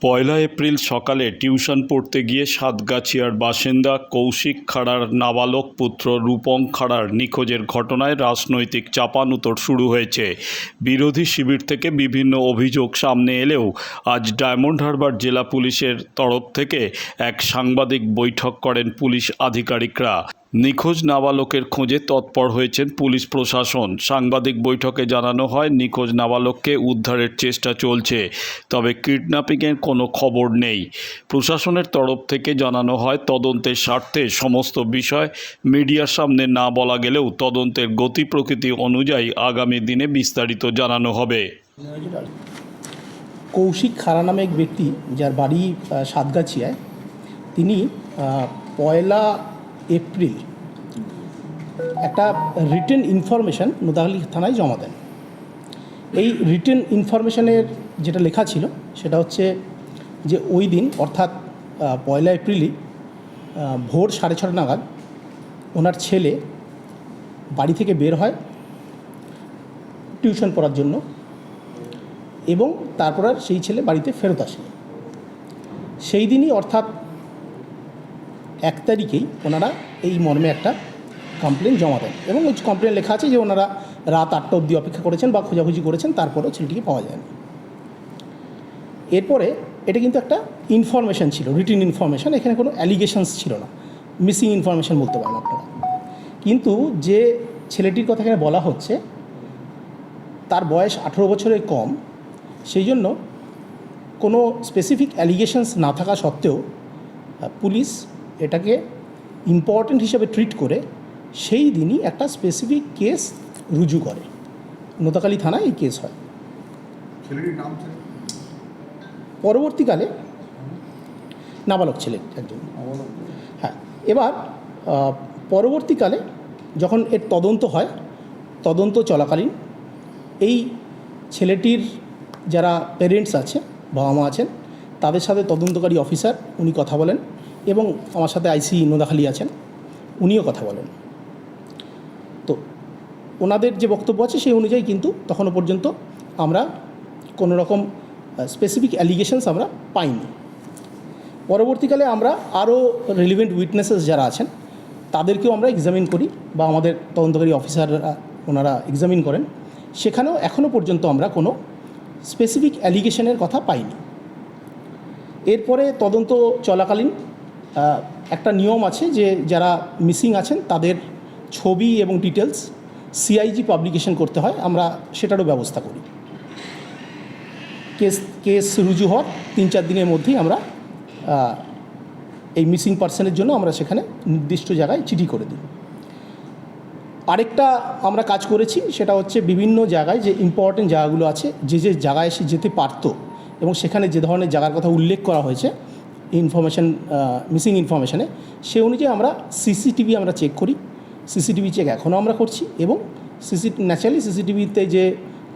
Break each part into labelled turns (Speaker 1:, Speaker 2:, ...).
Speaker 1: পয়লা April সকালে tuition পড়তে গিয়ে সাতগাছিয়ার বাসিন্দা কৌশিক খাড়ার নাবালক পুত্র রূপং খাড়ার নিখোঁজের ঘটনায় রাজনৈতিক চাপানুতর শুরু হয়েছে। বিরোধী শিবির থেকে বিভিন্ন অভিযোগ সামনে এলেও আজ ডায়মন্ড হারবার জেলা পুলিশের তরফ থেকে এক সাংবাদিক বৈঠক করেন পুলিশ আধিকারিকরা। নিখোঁজ নাবালকের খোঁজে তৎপর হয়েছেন পুলিশ প্রশাসন। সাংবাদিক বৈঠকে জানানো হয়, নিখোঁজ নাবালককে উদ্ধারের চেষ্টা চলছে, তবে কিডন্যাপিংয়ের কোনো খবর নেই। প্রশাসনের তরফ থেকে জানানো হয়, তদন্তের স্বার্থে সমস্ত বিষয় মিডিয়ার সামনে না বলা গেলেও তদন্তের গতি প্রকৃতি অনুযায়ী আগামী দিনে বিস্তারিত জানানো হবে।
Speaker 2: কৌশিক খারা নামে এক ব্যক্তি, যার বাড়ি সাতগাছিয়ায়, তিনি পয়লা এপ্রিল। একটা রিটেন ইনফরমেশন নোদাখালী থানায় জমা দেন। এই রিটেন ইনফরমেশানের যেটা লেখা ছিল, সেটা হচ্ছে যে ওই দিন, অর্থাৎ পয়লা এপ্রিলই ভোর সাড়ে ছটা নাগাদ, ওনার ছেলে বাড়ি থেকে বের হয় টিউশন পড়ার জন্য, এবং তারপর আর সেই ছেলে বাড়িতে ফেরত আসে। সেই দিনই, অর্থাৎ এক তারিখেই ওনারা এই মর্মে একটা কমপ্লেন জমা দেন এবং ওই কমপ্লেন লেখা আছে যে ওনারা রাত আটটা অবধি অপেক্ষা করেছেন বা খোঁজাখুঁজি করেছেন, তারপরেও ছেলেটিকে পাওয়া যায়নি। এরপরে এটা কিন্তু একটা ইনফরমেশন ছিল রিটিন ইনফরমেশন এখানে কোনো অ্যালিগেশনস ছিল না। মিসিং ইনফরমেশন বলতে পারেন আপনারা। কিন্তু যে ছেলেটির কথা এখানে বলা হচ্ছে, তার বয়স আঠেরো বছরের কম, সেই জন্য কোনো স্পেসিফিক অ্যালিগেশনস না থাকা সত্ত্বেও পুলিশ এটাকে ইম্পর্ট্যান্ট হিসেবে ট্রিট করে সেই দিনই একটা স্পেসিফিক কেস রুজু করে। নোতাকালী থানায় এই কেস হয়। পরবর্তীকালে নাবালক ছেলে একজন। হ্যাঁ এবার পরবর্তীকালে যখন এর তদন্ত হয় তদন্ত চলাকালীন এই ছেলেটির যারা পেরেন্টস আছে বাবা মা আছেন তাদের সাথে তদন্তকারী অফিসার উনি কথা বলেন। এবং আমার সাথে আইসি নোদাখালি আছেন, উনিও কথা বলেন। তো ওনাদের যে বক্তব্য আছে সেই অনুযায়ী কিন্তু তখনও পর্যন্ত আমরা কোনো রকম স্পেসিফিক অ্যালিগেশনস আমরা পাইনি। পরবর্তীকালে আমরা আরও রিলিভেন্ট উইটনেসেস যারা আছেন, তাদেরকেও আমরা এক্সামিন করি বা আমাদের তদন্তকারী অফিসাররা ওনারা এক্সামিন করেন। সেখানেও এখনও পর্যন্ত আমরা কোনো স্পেসিফিক অ্যালিগেশনের কথা পাইনি। এরপরে তদন্ত চলাকালীন একটা নিয়ম আছে যে যারা মিসিং আছেন, তাদের ছবি এবং ডিটেলস সিআইজি পাবলিকেশন করতে হয়। আমরা সেটারও ব্যবস্থা করি। কেস কেস রুজু হওয়ার তিন চার দিনের মধ্যেই আমরা এই মিসিং পার্সনের জন্য আমরা সেখানে নির্দিষ্ট জায়গায় চিঠি করে দিই। আরেকটা আমরা কাজ করেছি, সেটা হচ্ছে বিভিন্ন জায়গায় যে ইম্পর্টেন্ট জায়গাগুলো আছে, যে যে জায়গায় এসে যেতে পারতো এবং সেখানে যে ধরনের জায়গার কথা উল্লেখ করা হয়েছে ইনফরমেশন মিসিং ইনফরমেশানে সে অনুযায়ী আমরা সিসিটিভি আমরা চেক করি। সিসিটিভি চেক এখনও আমরা করছি এবং সিসি ন্যাচারালি সিসিটিভিতে যে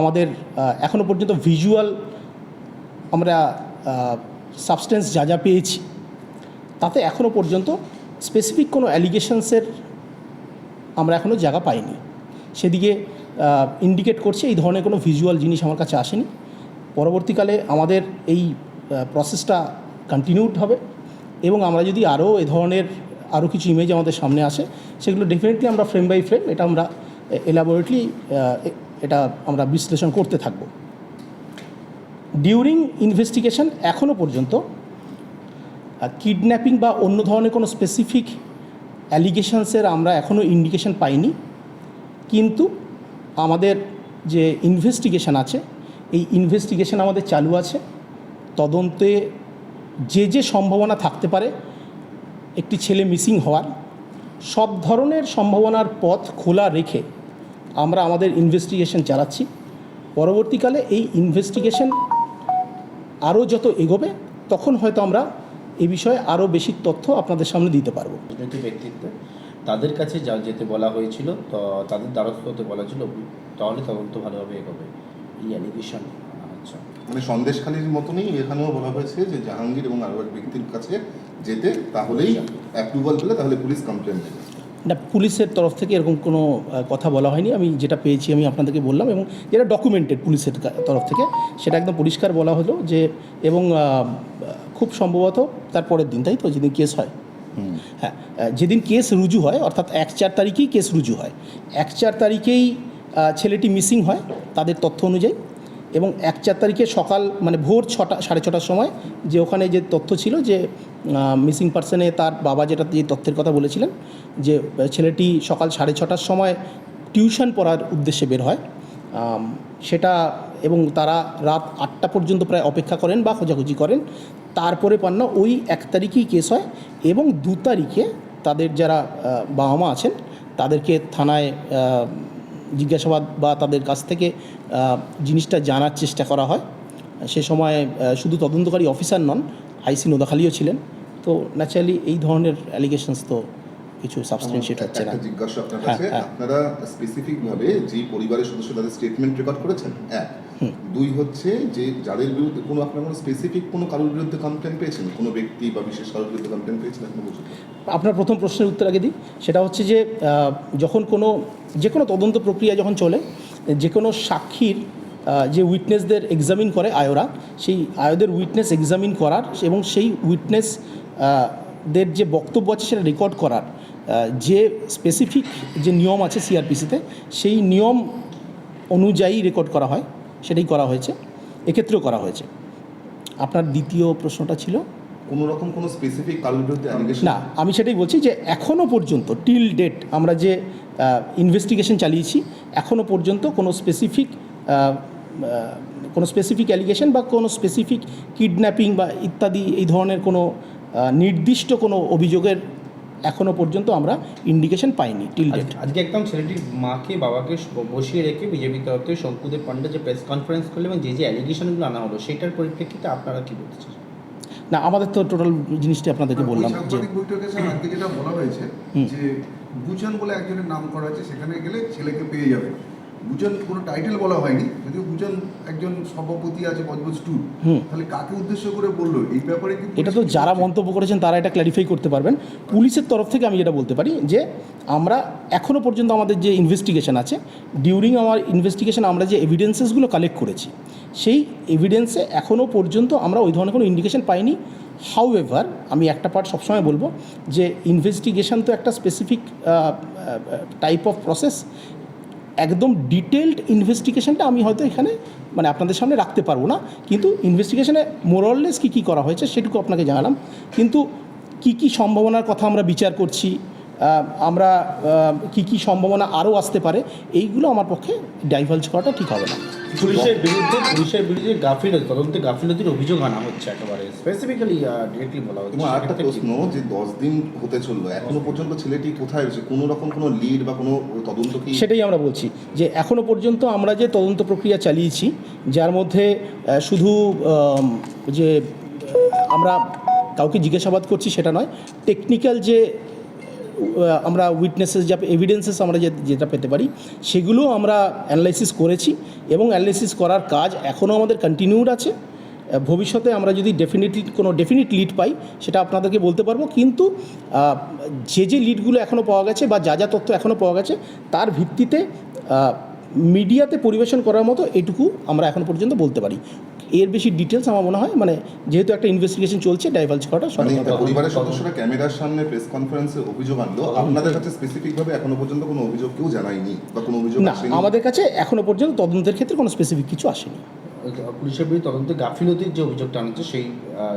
Speaker 2: আমাদের এখনও পর্যন্ত ভিজুয়াল আমরা সাবস্টেন্স যা যা পেয়েছি, তাতে এখনও পর্যন্ত স্পেসিফিক কোনো অ্যালিগেশনসের আমরা এখনও জায়গা পাইনি। সেদিকে ইন্ডিকেট করছে এই ধরনের কোনো ভিজুয়াল জিনিস আমার কাছে আসেনি। পরবর্তীকালে আমাদের এই প্রসেসটা কন্টিনিউড হবে এবং আমরা যদি আরও এ ধরনের আরও কিছু ইমেজ আমাদের সামনে আসে, সেগুলো ডেফিনেটলি আমরা ফ্রেম বাই ফ্রেম এটা আমরা এলাবোরেটলি এটা আমরা বিশ্লেষণ করতে থাকব। ডিউরিং ইনভেস্টিগেশন এখনও পর্যন্ত কিডন্যাপিং বা অন্য ধরনের কোনো স্পেসিফিক অ্যালিগেশনসের আমরা এখনও ইন্ডিকেশন পাইনি। কিন্তু আমাদের যে ইনভেস্টিগেশন আছে, এই ইনভেস্টিগেশন আমাদের চালু আছে। তদন্তে যে যে সম্ভাবনা থাকতে পারে, একটি ছেলে মিসিং হওয়ার, সব ধরনের সম্ভাবনার পথ খোলা রেখে আমরা আমাদের ইনভেস্টিগেশন চালাচ্ছি। পরবর্তীকালে এই ইনভেস্টিগেশন আরও যত এগোবে, তখন হয়তো আমরা এ বিষয়ে আরও বেশি তথ্য আপনাদের সামনে দিতে পারব।
Speaker 3: ব্যক্তিত্ব, তাদের কাছে যা যেতে বলা হয়েছিল, তো তাদের দ্বারস্থ হতে বলা ছিল, তাহলে তদন্ত ভালোভাবে এগোবে। এই অ্যালিগেশন
Speaker 4: মানে সন্দেশখালীর মতনই এখানেও বলা হয়েছে যে জাহাঙ্গীর এবং আরও এক ব্যক্তির কাছে যেতে তাহলেই অ্যাপ্রুভাল পেলে তাহলে পুলিশ কমপ্লেন দেবে
Speaker 2: না পুলিশের তরফ থেকে এরকম কোনো কথা বলা হয়নি। আমি যেটা পেয়েছি আমি আপনাদেরকে বললাম এবং যেটা ডকুমেন্টেড পুলিশের তরফ থেকে সেটা একদম পরিষ্কার বলা হলো যে এবং খুব সম্ভবত তার পরের দিন তাই তো? যেদিন কেস হয়। হ্যাঁ যেদিন কেস রুজু হয় অর্থাৎ এক চার তারিখেই কেস রুজু হয়। এক চার তারিখেই ছেলেটি মিসিং হয় তাদের তথ্য অনুযায়ী। এবং এক চার তারিখে সকাল মানে ভোর ছটা, সাড়ে ছটার সময় যে ওখানে যে তথ্য ছিল যে মিসিং পার্সনে তার বাবা যেটা যে তথ্যের কথা বলেছিলেন, যে ছেলেটি সকাল সাড়ে ছটার সময় টিউশন পড়ার উদ্দেশ্যে বের হয়। সেটা এবং তারা রাত আটটা পর্যন্ত প্রায় অপেক্ষা করেন বা খোঁজাখুঁজি করেন। তারপরে পান্না ওই এক তারিখেই কেস হয় এবং দু তারিখে তাদের যারা বাবা মা আছেন, তাদেরকে থানায় জিজ্ঞাসাবাদ বা তাদের কাছ থেকে জিনিসটা জানার চেষ্টা করা হয়। সে সময় শুধু তদন্তকারী অফিসার নন আইসি নোদাখালিও ছিলেন। তো ন্যাচারালি এই ধরনের অ্যালিগেশনস তো কিছু সাবস্টেন্সিয়েট হচ্ছে না।
Speaker 4: জিজ্ঞাসা আপনার
Speaker 2: হ্যাঁ,
Speaker 4: কাছে।
Speaker 2: হ্যাঁ।
Speaker 4: আপনারা স্পেসিফিক ভাবে যে পরিবারের সদস্য তাদের স্টেটমেন্ট রেকর্ড করেছেন? এক। দুই হচ্ছে যে যাদের বিরুদ্ধে কোনো আপনার কোনো স্পেসিফিক কোনো কারোর বিরুদ্ধে কমপ্লেন পেয়েছেন? কোনো ব্যক্তি বা বিশেষ কারোর বিরুদ্ধে কমপ্লেন পেয়েছেন? এখনও পর্যন্ত।
Speaker 2: আপনার প্রথম প্রশ্নের উত্তর আগে দিই। সেটা হচ্ছে যে যখন কোনো, যে কোনো তদন্ত প্রক্রিয়া যখন চলে, যে কোনো সাক্ষীর যে উইটনেসদের এক্সামিন করে আয়োরা, সেই আয়োদের উইটনেস এক্সামিন করার এবং সেই উইটনেস দের যে বক্তব্য আছে সেটা রেকর্ড করার যে স্পেসিফিক যে নিয়ম আছে সিআরপিসিতে সেই নিয়ম অনুযায়ী রেকর্ড করা হয়। সেটাই করা হয়েছে। এক্ষেত্রেও করা হয়েছে। আপনার দ্বিতীয় প্রশ্নটা ছিল?
Speaker 4: কোনো রকম কোনো স্পেসিফিক কারোর বিরুদ্ধে
Speaker 2: না আমি সেটাই বলছি যে এখনও পর্যন্ত টিল ডেট আমরা যে ইনভেস্টিগেশন চালিয়েছি এখনও পর্যন্ত কোনো স্পেসিফিক কোনো স্পেসিফিক অ্যালিগেশন বা কোনো স্পেসিফিক কিডন্যাপিং বা ইত্যাদি এই ধরনের কোনো নির্দিষ্ট কোনো অভিযোগের এখনও পর্যন্ত আমরা ইন্ডিকেশন পাইনি টিল ডেট
Speaker 3: আজকে একদম ছেলেটির মাকে বাবাকে বসিয়ে রেখে বিজেপি তরফ থেকে শঙ্কুদেব পান্ডা যে প্রেস কনফারেন্স করল এবং যে যে অ্যালিগেশনগুলো আনা হলো সেটার পরিপ্রেক্ষিতে আপনারা কি বলতে চান?
Speaker 2: না আমাদের তো টোটাল জিনিসটি আপনাদেরকে বললাম যে
Speaker 4: যেটা বলা হয়েছে যে বুচান বলে একজনের নাম করা হয়েছে সেখানে গেলে ছেলেকে পেয়ে যাবে। বুচান কোনো টাইটেল বলা হয়নি যদিও বুচান একজন সভাপতি আছে বজবজ টু তাহলে কাকে উদ্দেশ্য করে বলল? এই ব্যাপারে কি
Speaker 2: এটা তো যারা মন্তব্য করেছেন তারা এটা ক্ল্যারিফাই করতে পারবেন। পুলিশের তরফ থেকে আমি যেটা বলতে পারি যে আমরা এখনও পর্যন্ত আমাদের যে ইনভেস্টিগেশন আছে ডিউরিং আমার ইনভেস্টিগেশন আমরা যে এভিডেন্সেসগুলো কালেক্ট করেছি সেই এভিডেন্সে এখনও পর্যন্ত আমরা ওই ধরনের কোনো ইন্ডিকেশন পাইনি। হাউ এভার আমি একটা পার্ট সবসময় বলব যে ইনভেস্টিগেশন তো একটা স্পেসিফিক টাইপ অফ প্রসেস একদম ডিটেলড ইনভেস্টিগেশনটা আমি হয়তো এখানে মানে আপনাদের সামনে রাখতে পারব না। কিন্তু ইনভেস্টিগেশনে মোরললেস কী কী করা হয়েছে সেটুকু আপনাকে জানালাম। কিন্তু কি কি সম্ভাবনার কথা আমরা বিচার করছি আমরা কি কি সম্ভাবনা আরও আসতে পারে, এইগুলো আমার পক্ষে ডাইভার্জ করাটা ঠিক হবে না।
Speaker 3: পুলিশের বিরুদ্ধে পুলিশের বিরুদ্ধে গাফিলতি তদন্তে গাফিলতির অভিযোগ আনা হচ্ছে একেবারে। স্পেসিফিক্যালি ডিরেক্টলি বলা হচ্ছে। সেক্ষেত্রে কি-
Speaker 4: প্রশ্ন যে দশ দিন হতে চলল এখনও পর্যন্ত ছেলেটি কোথায় রয়েছে? কোনো রকম কোনো লিড বা কোনো তদন্ত কি?
Speaker 2: সেটাই আমরা বলছি যে এখনও পর্যন্ত আমরা যে তদন্ত প্রক্রিয়া চালিয়েছি যার মধ্যে শুধু যে আমরা কাউকে জিজ্ঞাসাবাদ করছি সেটা নয় টেকনিক্যাল যে আমরা উইটনেসেস যা এভিডেন্সেস আমরা যেটা পেতে পারি, সেগুলো আমরা অ্যানালাইসিস করেছি এবং অ্যানালাইসিস করার কাজ এখনও আমাদের কন্টিনিউড আছে। ভবিষ্যতে আমরা যদি ডেফিনেটলি কোনো ডেফিনিট লিড পাই, সেটা আপনাদেরকে বলতে পারব। কিন্তু যে যে লিডগুলো এখনও পাওয়া গেছে বা যা যা তথ্য এখনও পাওয়া গেছে, তার ভিত্তিতে মিডিয়াতে পরিবেশন করার মতো এটুকু আমরা এখন পর্যন্ত বলতে পারি। এর বেশি ডিটেলস আমার মনে হয় মানে যেহেতু একটা ইনভেস্টিগেশন চলছে ডাইভালজ করাটা
Speaker 4: মানে। পরিবারের সদস্যরা ক্যামেরার সামনে প্রেস কনফারেন্সে অভিযোগ আনলো আপনাদের কাছে স্পেসিফিক ভাবে এখনও পর্যন্ত কোনো অভিযোগ কেউ জানায়নি বা কোনো অভিযোগ
Speaker 2: না
Speaker 4: আসেনি?
Speaker 2: আমাদের কাছে এখনও পর্যন্ত তদন্তের ক্ষেত্রে কোনো স্পেসিফিক কিছু আসেনি।
Speaker 3: পুলিশের বিরুদ্ধে তদন্তে গাফিলতির যে অভিযোগটা আনছে সেই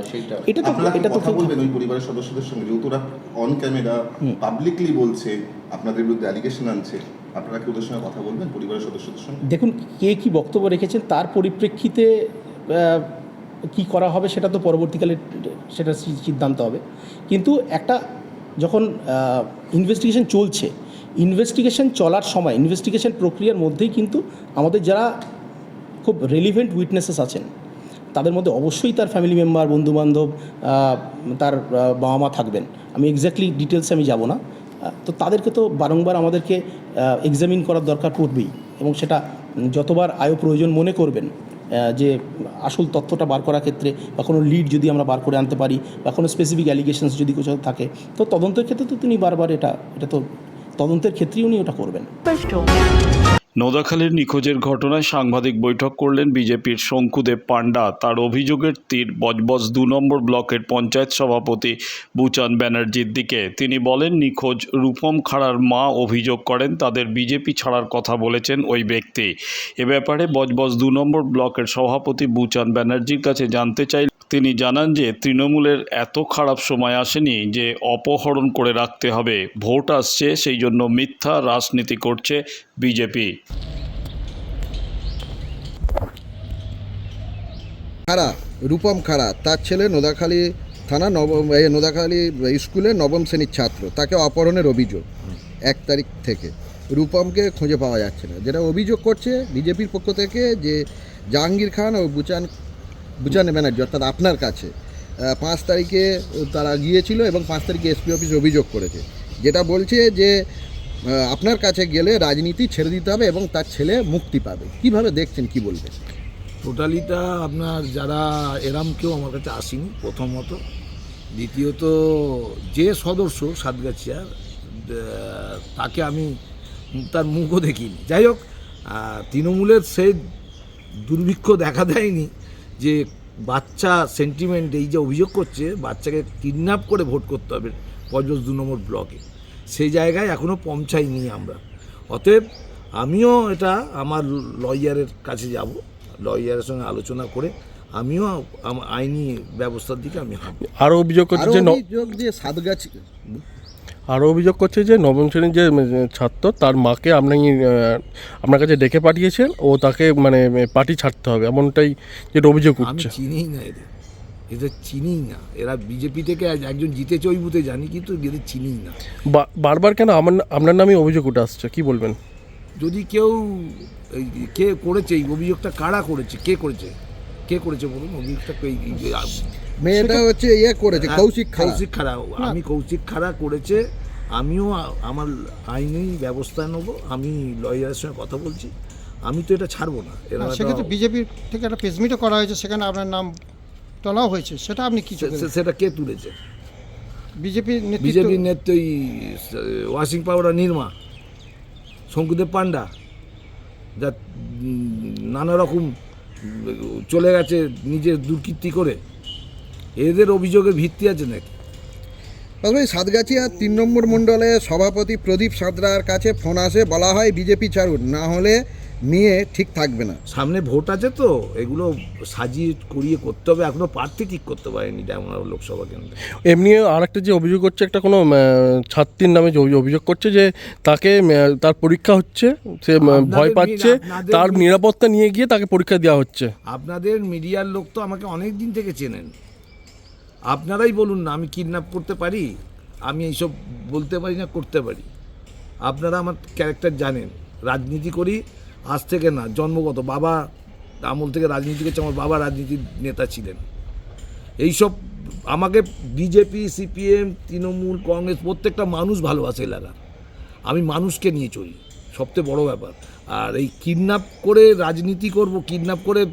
Speaker 3: সেইটা।
Speaker 2: এটা তো
Speaker 4: আপনারা
Speaker 2: এটা তো
Speaker 4: কথা বলবেন ওই পরিবারের সদস্যদের সঙ্গে যেহেতু ওরা অন ক্যামেরা পাবলিকলি বলছে আপনাদের বিরুদ্ধে অ্যালিগেশন আনছে? আপনারা কি ওদের সঙ্গে কথা বলবেন? পরিবারের সদস্যদের সঙ্গে?
Speaker 2: দেখুন, কে কি বক্তব্য রেখেছেন তার পরিপ্রেক্ষিতে কি করা হবে সেটা তো পরবর্তীকালে সেটা সিদ্ধান্ত হবে। কিন্তু একটা যখন ইনভেস্টিগেশন চলছে ইনভেস্টিগেশন চলার সময় ইনভেস্টিগেশন প্রক্রিয়ার মধ্যেই কিন্তু আমাদের যারা খুব রেলিভেন্ট উইটনেসেস আছেন, তাদের মধ্যে অবশ্যই তার ফ্যামিলি মেম্বার বন্ধুবান্ধব তার বাবা মা থাকবেন। আমি এক্স্যাক্টলি ডিটেলসে আমি যাব না। তো তাদেরকে তো বারংবার আমাদেরকে এক্সামিন করার দরকার পড়বেই এবং সেটা যতবার আয়ও প্রয়োজন মনে করবেন যে আসল তথ্যটা বার করার ক্ষেত্রে বা কোনো লিড যদি আমরা বার করে আনতে পারি বা কোনো স্পেসিফিক অ্যালিগেশনস যদি কোথাও থাকে, তো তদন্তের ক্ষেত্রে তো তিনি বারবার এটা এটা তো তদন্তের ক্ষেত্রেই উনি ওটা করবেন.
Speaker 1: নোদাখালীর নিখোঁজের ঘটনায় সাংবাদিক বৈঠক করলেন বিজেপির শঙ্কুদেব পাণ্ডা। তার অভিযোগের তীর বজবজ দু নম্বর ব্লকের পঞ্চায়েত সভাপতি বুচান ব্যানার্জির দিকে। তিনি বলেন, নিখোঁজ রূপম খাড়ার মা অভিযোগ করেন, তাদের বিজেপি ছাড়ার কথা বলেছেন ওই ব্যক্তি। এ ব্যাপারে বজবজ দু নম্বর ব্লকের সভাপতি বুচান ব্যানার্জির কাছে জানতে চাই তিনি জানান যে তৃণমূলের এত খারাপ সময় আসেনি যে অপহরণ করে রাখতে হবে। ভোট আসছে, সেই জন্য মিথ্যা রাজনীতি করছে বিজেপি।
Speaker 5: খাড়া রূপম খাড়া তার ছেলে নোদাখালী থানা নবম এই নোদাখালী স্কুলে নবম শ্রেণির ছাত্র। তাকে অপহরণের অভিযোগ এক তারিখ থেকে। রূপমকে খুঁজে পাওয়া যাচ্ছে না। যেটা অভিযোগ করছে বিজেপির পক্ষ থেকে যে জাহাঙ্গীর খান ও বুচান বুচান ব্যানার্জি, অর্থাৎ আপনার কাছে পাঁচ তারিখে তারা গিয়েছিল এবং পাঁচ তারিখে এসপি অফিসে অভিযোগ করেছে। যেটা বলছে যে আপনার কাছে গেলে রাজনীতি ছেড়ে দিতে হবে এবং তার ছেলে মুক্তি পাবে। কীভাবে দেখছেন, কি বলবেন?
Speaker 6: টোটালিটা আপনার যারা এরাম কেউ আমার কাছে আসেনি, প্রথমত। দ্বিতীয়ত, যে সদস্য সাতগাছিয়ার তাকে আমি তার মুখও দেখিনি। যাই হোক তৃণমূলের সেই দুর্ভিক্ষ দেখা দেয়নি। যে বাচ্চা সেন্টিমেন্ট এই যে অভিযোগ করছে বাচ্চাকে কিডন্যাপ করে ভোট করতে হবে পঞ্চাশ দু নম্বর ব্লকে সেই জায়গায় এখনও পৌঁছাইনি আমরা। অতএব আমিও এটা আমার লয়ারের কাছে যাব লয়ারের সঙ্গে আলোচনা করে আমিও আইনি ব্যবস্থার দিকে আমি হাঁটব।
Speaker 7: আরও অভিযোগ করছে যে
Speaker 5: সাতগাছি
Speaker 7: আরও অভিযোগ করছে যে নবম শ্রেণির যে ছাত্র তার মাকে আপনি আপনার কাছে ডেকে পাঠিয়েছেন ও তাকে মানে পার্টি ছাড়তে হবে এমনটাই যেটা অভিযোগ উঠছে।
Speaker 6: চিনিই না এদের। এদের চিনিই না। এরা বিজেপি থেকে আজ একজন জিতেছে ওই বুথে জানি কিন্তু এদের চিনিই না।
Speaker 7: বারবার কেন আমার আপনার নামে অভিযোগ উঠে আসছে কি বলবেন?
Speaker 6: যদি কেউ কে করেছে এই অভিযোগটা কারা করেছে কে করেছে? কে করেছে বলুন? অভিযোগটা
Speaker 5: মেয়েটা হচ্ছে ইয়ে করেছে
Speaker 6: হ্যাঁ,
Speaker 5: কৌশিক খাড়া।
Speaker 6: কৌশিক খাড়া। আমি কৌশিক খাড়া করেছে আমিও আমার আইনি ব্যবস্থা নেব আমি লয়ারের সঙ্গে কথা বলছি আমি তো এটা ছাড়বো না।
Speaker 8: সেক্ষেত্রে বিজেপির থেকে একটা প্রেসমিটও করা হয়েছে সেখানে আপনার নাম তোলাও হয়েছে সেটা আপনি কি
Speaker 6: সেটা কে তুলেছে?
Speaker 8: নেতৃত্ব
Speaker 6: বিজেপির নেত্রী ওয়াশিং পাউডার নির্মা শঙ্কুদেব পান্ডা যা নানা রকম চলে গেছে নিজের দুর্কীর্তি করে। এদের অভিযোগের ভিত্তি আছে নাকি?
Speaker 5: তবে সাতগাছিয়া তিন নম্বর মণ্ডলে সভাপতি প্রদীপ সাঁতরার কাছে ফোন আসে বলা হয় বিজেপি ছাড়ুন না হলে নিয়ে ঠিক থাকবে না।
Speaker 6: সামনে ভোট আছে তো এগুলো সাজিয়ে করিয়ে করতে হবে এখনও প্রার্থী ঠিক করতে পারেনি ডায়মন্ড লোকসভা কেন্দ্রে।
Speaker 7: এমনি আরেকটা যে অভিযোগ করছে একটা কোনো ছাত্রীর নামে যে অভি- অভিযোগ করছে যে তাকে তার পরীক্ষা হচ্ছে সে ভয় পাচ্ছে তার নিরাপত্তা নিয়ে গিয়ে তাকে পরীক্ষা দেওয়া হচ্ছে।
Speaker 6: আপনাদের মিডিয়ার লোক তো আমাকে অনেক দিন থেকে চেনেন। আপনারাই বলুন না, আমি কিডন্যাপ করতে পারি? আমি এইসব বলতে পারি না, করতে পারি। আপনারা আমার ক্যারেক্টার জানেন। রাজনীতি করি, আজ থেকে না, জন্মগত। বাবা আমল থেকে রাজনীতি করছে, আমার বাবা রাজনীতির নেতা ছিলেন। এইসব আমাকে বিজেপি সিপিএম তৃণমূল, কংগ্রেস, প্রত্যেকটা মানুষ ভালোবাসে এলাকার আমি মানুষকে নিয়ে চলি, সবচেয়ে বড় ব্যাপার। আর এই কিডন্যাপ করে রাজনীতি করব কিডন্যাপ করে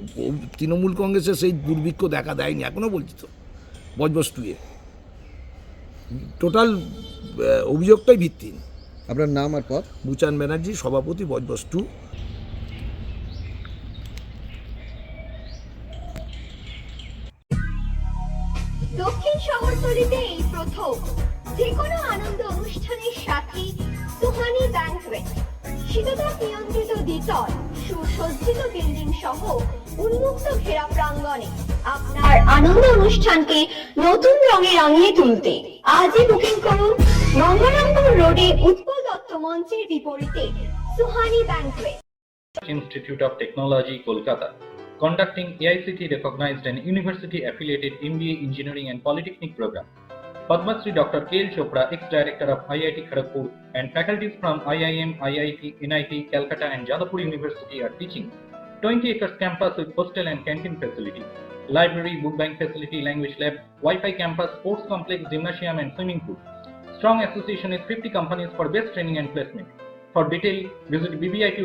Speaker 6: তৃণমূল কংগ্রেসের সেই দুর্ভিক্ষ দেখা দেয়নি এখনও বলছি তো। বজবস্তুয়ে টোটাল অভিযোগটাই ভিত্তিহীন।
Speaker 5: আপনার নাম আর পথ
Speaker 6: বুচান ব্যানার্জি সভাপতি বজবস্তু
Speaker 9: দক্ষিণ শহরতলিতে এই প্রথম যে কোনো আনন্দ অনুষ্ঠানের সাথে সুহানি ব্যাংকুয়েট শীততাপ নিয়ন্ত্রিত দ্বিতল সুসজ্জিত বিল্ডিং সহ উন্মুক্ত ঘেরা প্রাঙ্গণে আপনার আনন্দ অনুষ্ঠানকে নতুন রঙে রাঙিয়ে তুলতে আজই বুকিং করুন গঙ্গারামপুর রোডে উৎপল দত্ত মঞ্চের বিপরীতে Suhani banquet
Speaker 10: Institute of Technology, Kolkata, conducting AICT recognized and university affiliated MBA Engineering and Polytechnic program. Padma Dr. K. L. Chopra, ex-director of IIT Kharagpur, and faculties from IIM, IIT, NIT, Calcutta, and Jadavpur University are teaching. 20 acres campus with hostel and canteen facility, library, book bank facility, language lab, Wi-Fi campus, sports complex, gymnasium, and swimming pool. Strong association with 50 companies for best training and placement. For detail, visit BBIQ